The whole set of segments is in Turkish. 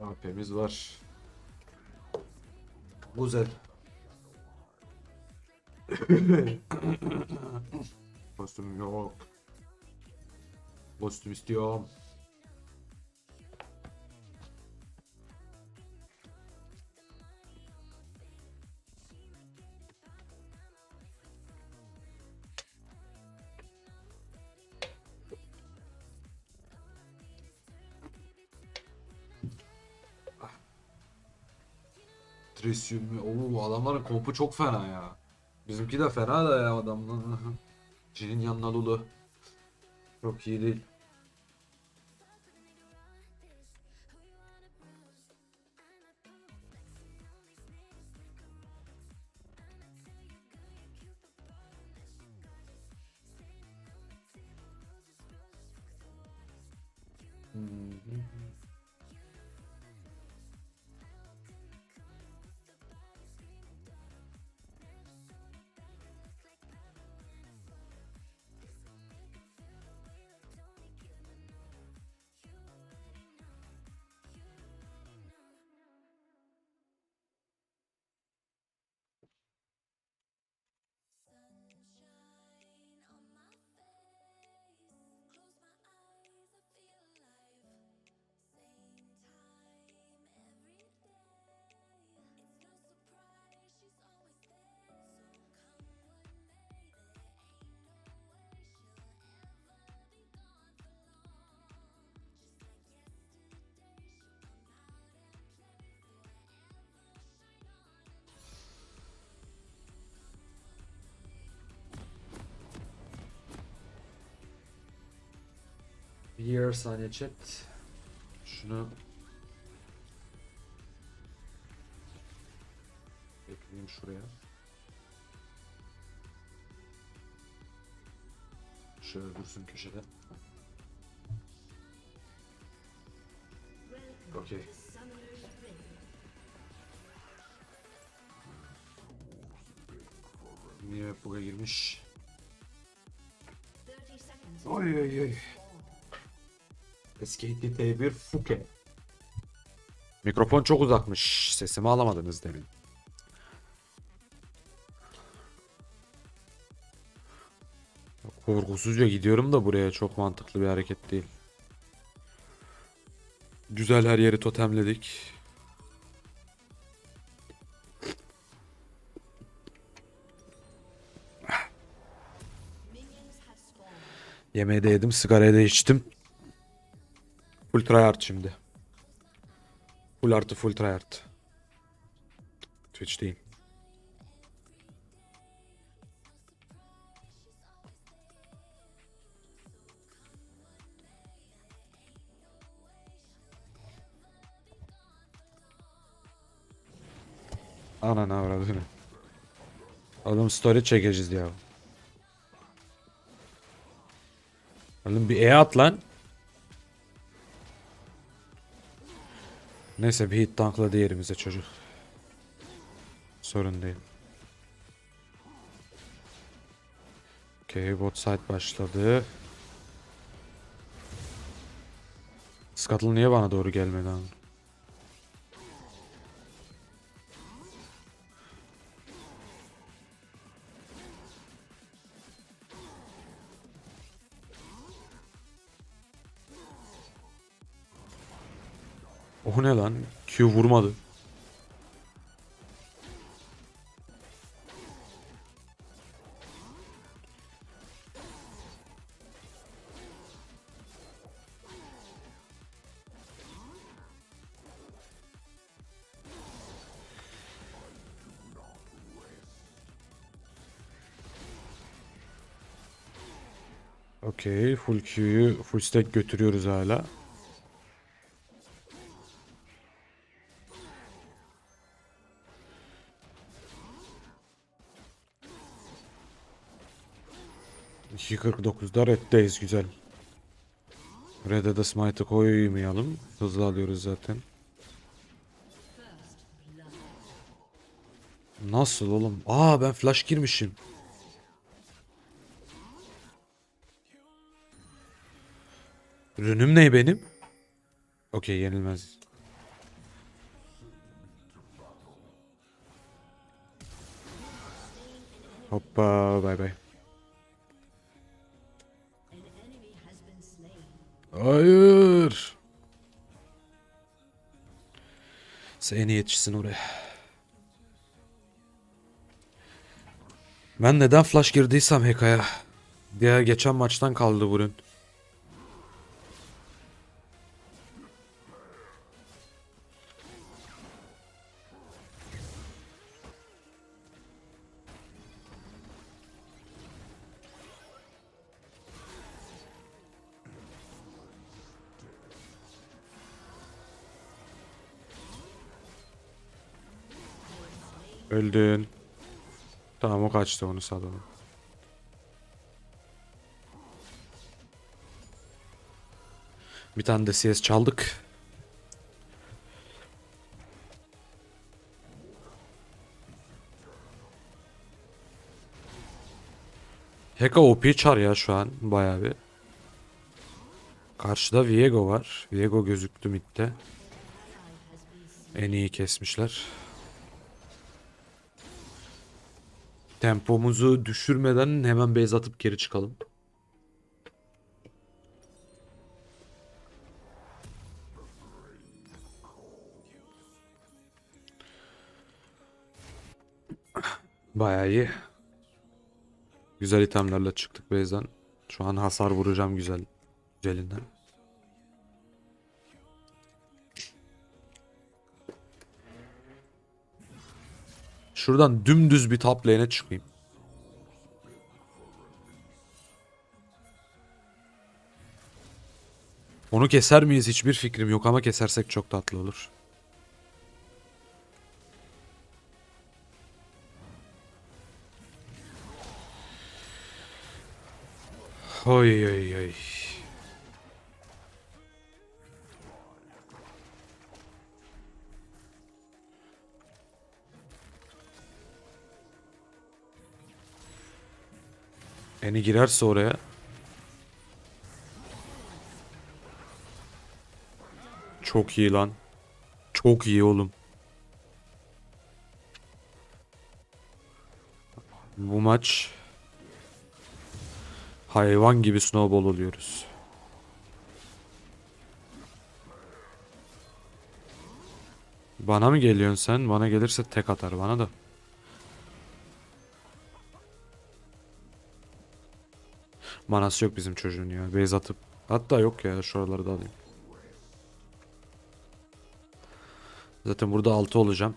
AP'miz var. Güzel. Kostüm yok. Kostüm istiyorum. Mu? Oo adamların kompu çok fena ya. Bizimki de fena da ya adamlar. Cin'in yanına Lulu. Çok iyi değil. Bir saniye chat. Şunu ekleyeyim şuraya. Şöyle dursun köşede. Okey. Niye buraya girmiş? Oy oy oy. SKT T1 Fuke. Mikrofon çok uzakmış. Sesimi alamadınız demin. Korkusuzca gidiyorum da buraya çok mantıklı bir hareket değil. Güzel her yeri totemledik. Yemeği de yedim, sigarayı da içtim. Full tryhard şimdi. Full artı full tryhard. Twitch'teyim. Ananı avradını. Oğlum story çekeceğiz ya. Oğlum bir E at lan. Neyse bir hit tankladı yerimize çocuk. Sorun değil. Okey bot side başladı. Scuttle niye bana doğru gelmedi abi? O ne lan? Q vurmadı. Okey, full Q'yu full stack götürüyoruz hala. 2.49'da reddeyiz güzel. Red'e de smite'ı koymayalım. Hızlı alıyoruz zaten. Nasıl oğlum? Aa ben flash girmişim. Rünüm ne benim? Okey yenilmez. Hoppa bay bay. Hayır. Seni yetişsin oraya. Ben neden flash girdiysem Heka'ya. Diğer geçen maçtan kaldı bu Öldün. Tamam o kaçtı onu salalım. Bir tane de CS çaldık. Heka OP çar ya şu an bayağı bir. Karşıda Viego var. Viego gözüktü midde. En iyi kesmişler. Tempomuzu düşürmeden hemen base atıp geri çıkalım. Bayağı iyi. Güzel itemlerle çıktık base'den. Şu an hasar vuracağım güzel. Güzelinden. Şuradan dümdüz bir top lane'e çıkayım. Onu keser miyiz hiçbir fikrim yok ama kesersek çok tatlı olur. Oy oy oy. Eni girerse oraya. Çok iyi lan. Çok iyi oğlum. Bu maç hayvan gibi snowball oluyoruz. Bana mı geliyorsun sen? Bana gelirse tek atar bana da. Manası yok bizim çocuğun ya. Base atıp. Hatta yok ya şuraları da alayım. Zaten burada 6 olacağım.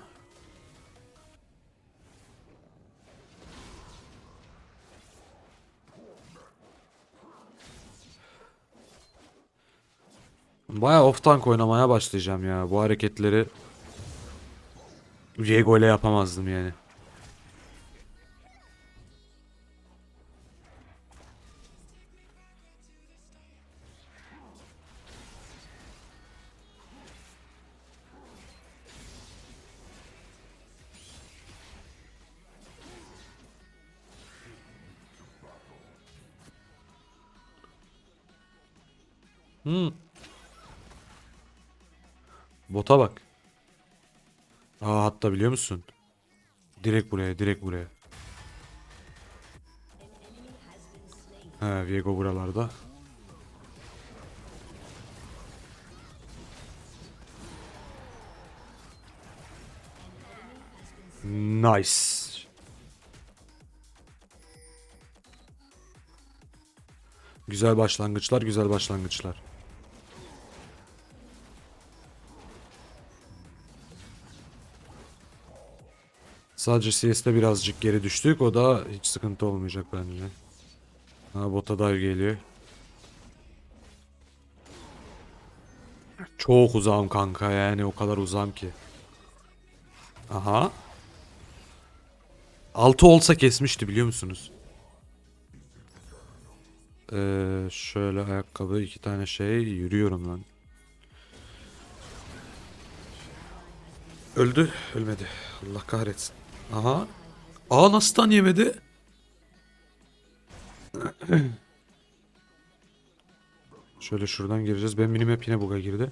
Baya off tank oynamaya başlayacağım ya. Bu hareketleri Viego ile yapamazdım yani. Biliyor musun? Direkt buraya, direkt buraya. He, Viego buralarda. Nice. Güzel başlangıçlar, güzel başlangıçlar. Sadece CS'de birazcık geri düştük. O da hiç sıkıntı olmayacak bence. Ha bota dive geliyor. Çok uzağım kanka yani o kadar uzağım ki. Aha. 6 olsa kesmişti biliyor musunuz? Ee, şöyle ayakkabı iki tane şey yürüyorum lan. Öldü. Ölmedi. Allah kahretsin. Aha. Aa nasıl tan yemedi? Şöyle şuradan gireceğiz. Ben minimap yine buga girdi.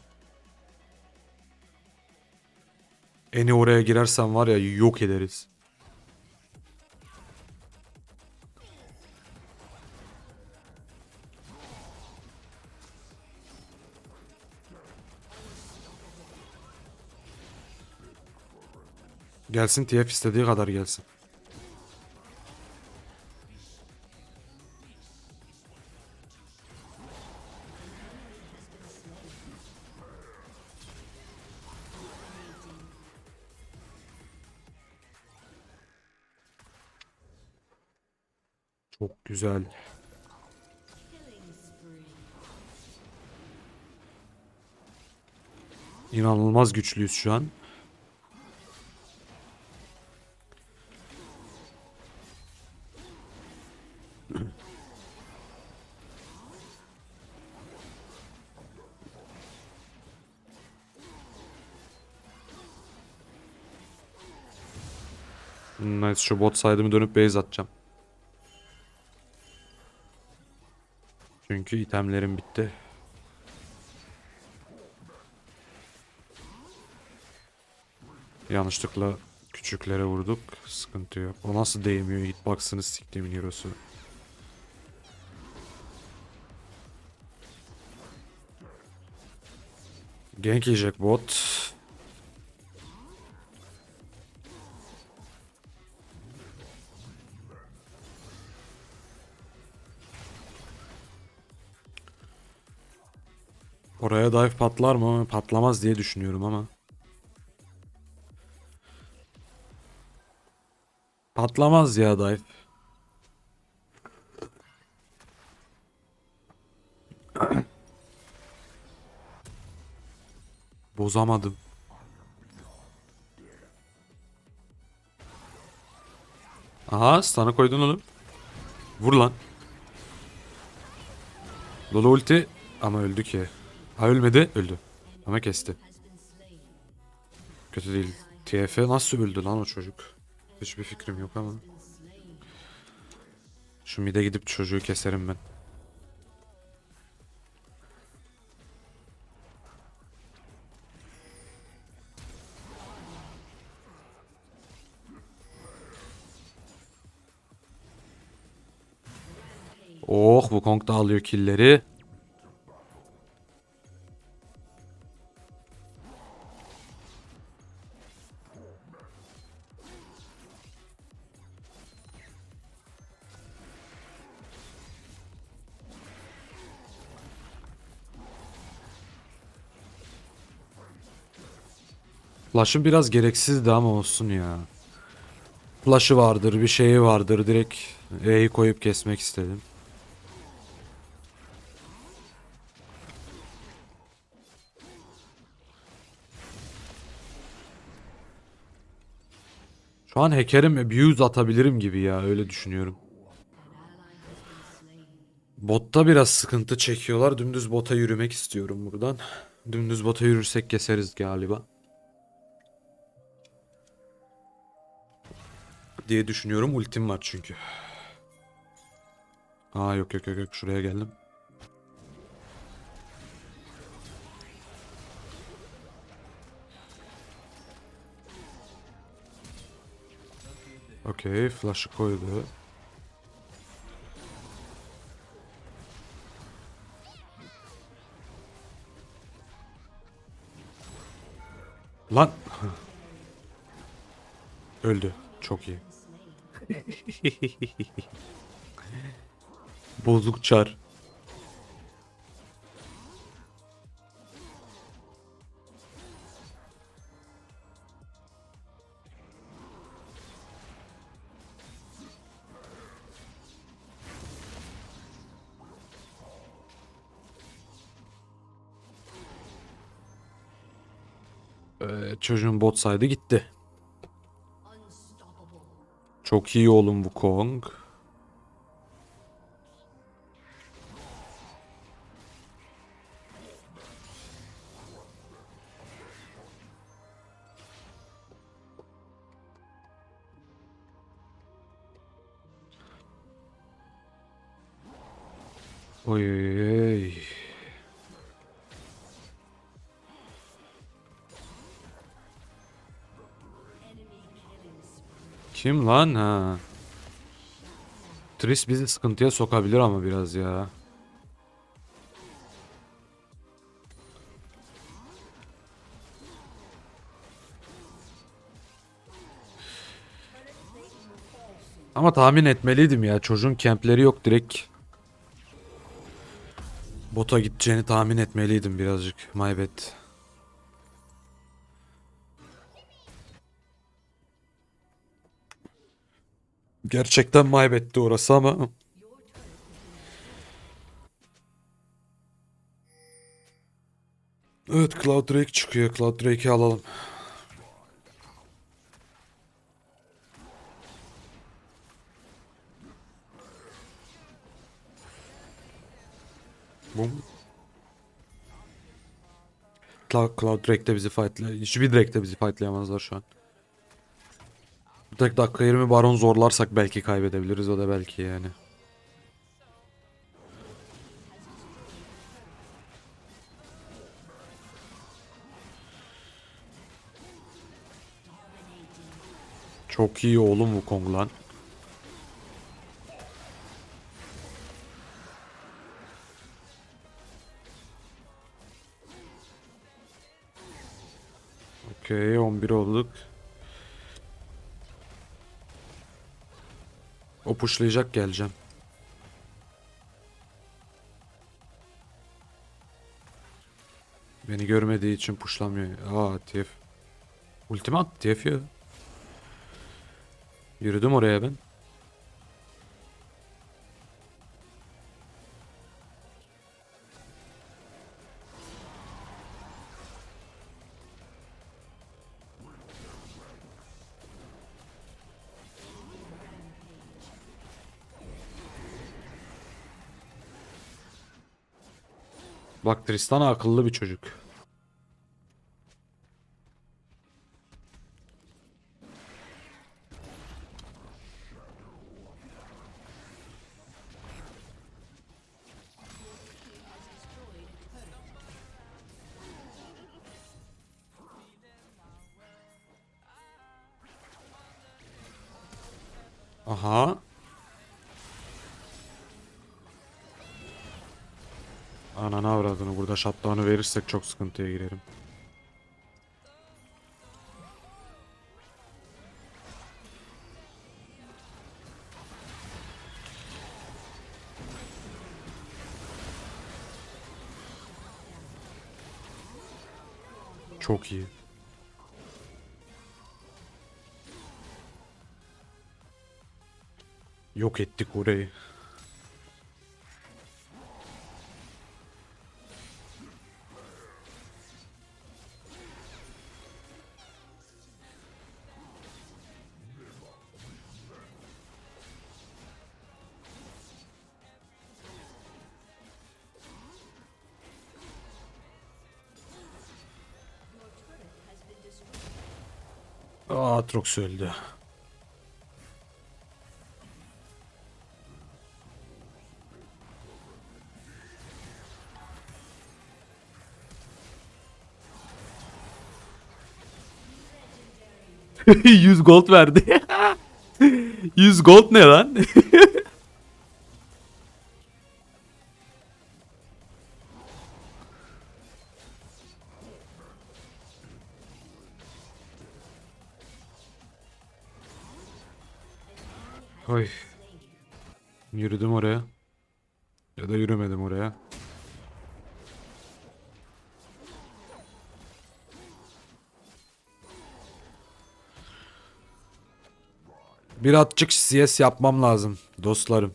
Eni oraya girersem var ya yok ederiz. Gelsin TF istediği kadar gelsin. Çok güzel. İnanılmaz güçlüyüz şu an. Şu bot side'ımı dönüp base atacağım. Çünkü itemlerim bitti. Yanlışlıkla küçüklere vurduk. Sıkıntı yok. O nasıl değmiyor? Hitbox'ını siktiğimin hero'su. Gank yiyecek bot. Dive patlar mı? Patlamaz diye düşünüyorum ama. Patlamaz ya dive. Bozamadım. Aha sana koydun oğlum. Vur lan. Lolo ulti ama öldü ki. Ha ölmedi öldü. Ama kesti. Kötü değil. TF nasıl öldü lan o çocuk? Hiçbir fikrim yok ama. Şu mide gidip çocuğu keserim ben. Oh bu Kong da alıyor killleri. Flash'ım biraz gereksizdi ama olsun ya. Flash'ı vardır, bir şeyi vardır. Direkt E'yi koyup kesmek istedim. Şu an hacker'im abuse atabilirim gibi ya öyle düşünüyorum. Botta biraz sıkıntı çekiyorlar. Dümdüz bota yürümek istiyorum buradan. Dümdüz bota yürürsek keseriz galiba. Diye düşünüyorum. Ultim var çünkü. Aa yok yok yok yok şuraya geldim. Okey, flash'ı koydu. Lan. Öldü. Çok iyi. Bozuk çar. Ee, çocuğun bot saydı gitti. Çok iyi oğlum bu Kong. Oy oy oy. Kim lan ha? Tris bizi sıkıntıya sokabilir ama biraz ya. Ama tahmin etmeliydim ya. Çocuğun kempleri yok direkt. Bota gideceğini tahmin etmeliydim birazcık. My bad. Gerçekten my bad'ti orası ama. Evet Cloud Drake çıkıyor. Cloud Drake'i alalım. Bum. Cloud, Drake de bizi fightlay... Hiçbir Drake de bizi fightlayamazlar şu an. Tek dakika 20 baron zorlarsak belki kaybedebiliriz o da belki yani. Çok iyi oğlum Wukong lan. Okey 11 olduk. O pushlayacak geleceğim. Beni görmediği için pushlamıyor. Aa TF. Ultima at TF ya. Yürüdüm oraya ben. Bak Tristana akıllı bir çocuk. Shutdown'u verirsek çok sıkıntıya girerim. Çok iyi. Yok ettik orayı. Aa Atrox öldü. Yüz gold verdi. 100 gold ne lan? Yürüdüm oraya. Ya da yürümedim oraya. Bir atçık CS yapmam lazım dostlarım.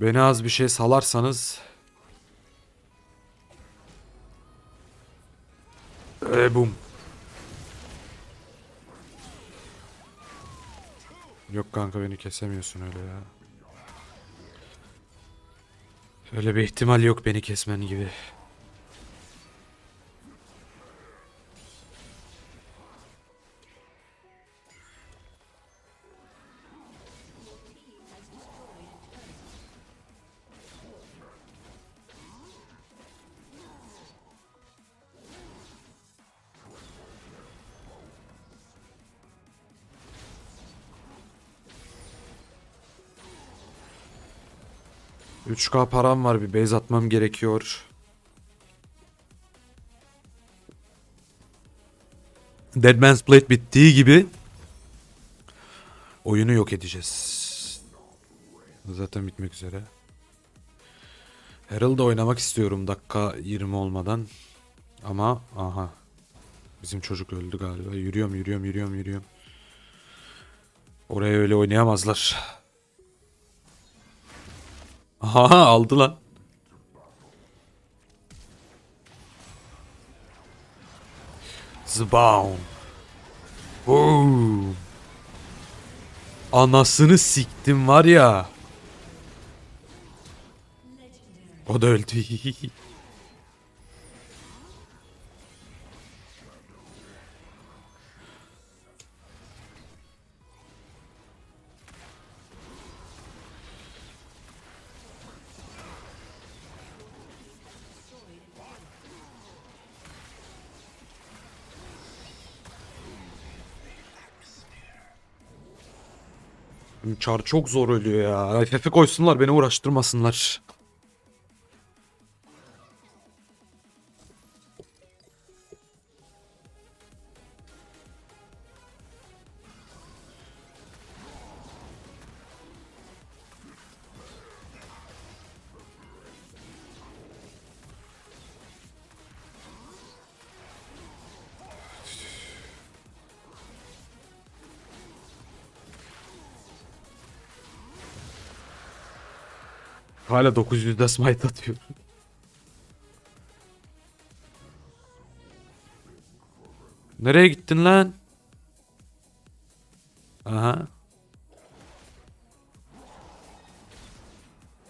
Beni az bir şey salarsanız e, bum. Yok kanka beni kesemiyorsun öyle ya. Öyle bir ihtimal yok beni kesmen gibi. Üç k param var bir base atmam gerekiyor. Dead Man's Blade bittiği gibi Oyunu yok edeceğiz. Zaten bitmek üzere. Herald'da oynamak istiyorum dakika 20 olmadan. Ama aha. Bizim çocuk öldü galiba. Yürüyorum yürüyorum yürüyorum yürüyorum. Oraya öyle oynayamazlar. Aha aldı lan. Zbaum. Boom. Anasını siktim var ya. O da öldü. Çar çok zor ölüyor ya. FF koysunlar beni uğraştırmasınlar. Hala 900'de smite atıyor. Nereye gittin lan? Aha.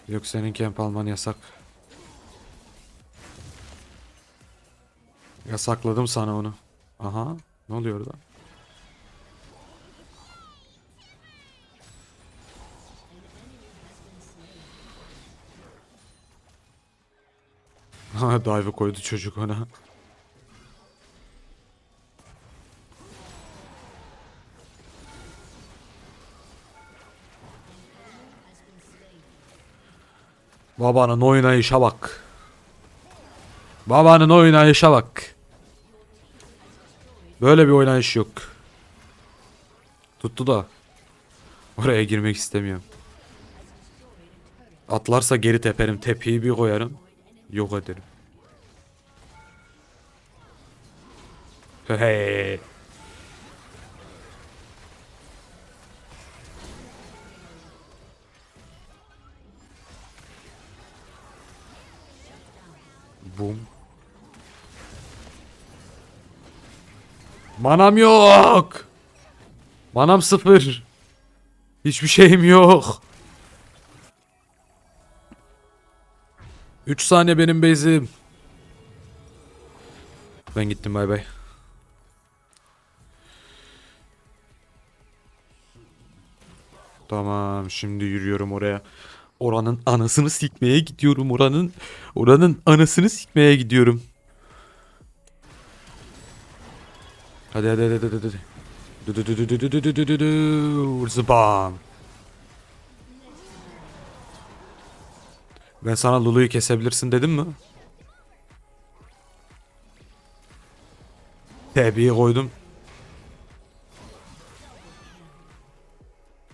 Yok senin camp alman yasak. Yasakladım sana onu. Aha. Ne oluyor orada? Dive koydu çocuk ona. Babanın oynayışa bak. Babanın oynayışa bak. Böyle bir oynayış yok. Tuttu da. Oraya girmek istemiyorum. Atlarsa geri teperim. Tepeyi bir koyarım. Yok ederim. Hey. Bum. Manam yok. Manam sıfır. Hiçbir şeyim yok. 3 saniye benim base'im. Ben gittim bay bay. Tamam şimdi yürüyorum oraya. Oranın anasını sikmeye gidiyorum. Oranın oranın anasını sikmeye gidiyorum. Hadi hadi hadi hadi hadi. Zıbam. Ben sana Lulu'yu kesebilirsin dedim mi? Tebiyi koydum.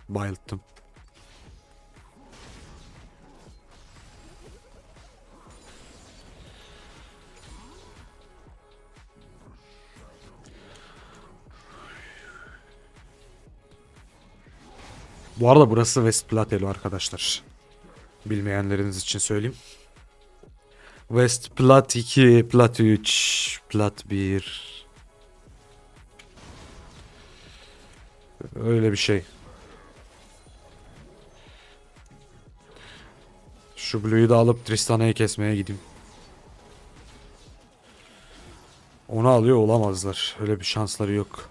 Bayılttım. Bu arada burası West Platelo arkadaşlar. Bilmeyenleriniz için söyleyeyim. West Plat 2, Plat 3, Plat 1. Öyle bir şey. Şu Blue'yu da alıp Tristana'yı kesmeye gideyim. Onu alıyor olamazlar. Öyle bir şansları yok.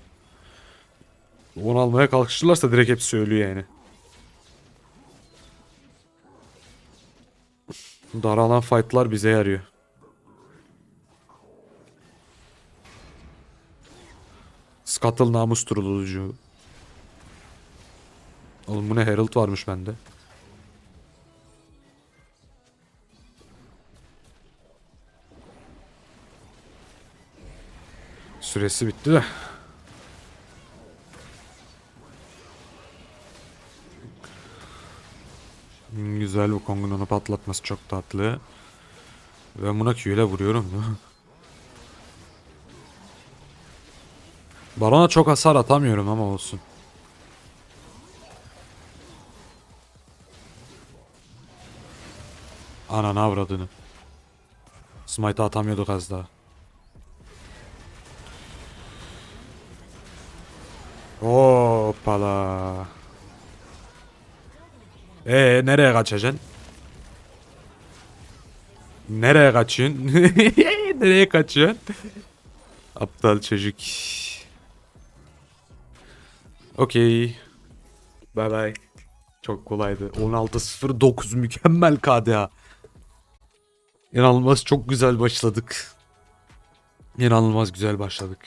Onu almaya kalkışırlarsa direkt hepsi ölüyor yani. Daralan fightlar bize yarıyor. Scuttle namus turulucu. Oğlum bu ne Herald varmış bende. Süresi bitti de. Güzel bu Kong'un onu patlatması çok tatlı. Ben buna Q ile vuruyorum. Baron'a çok hasar atamıyorum ama olsun. Ananı avradını. Smite atamıyorduk az daha. Hoppala. Ee nereye kaçacaksın? Nereye kaçıyorsun? nereye kaçıyorsun? Aptal çocuk. Okey. Bye bye. Çok kolaydı. 16-0-9 mükemmel KDA. İnanılmaz çok güzel başladık. İnanılmaz güzel başladık.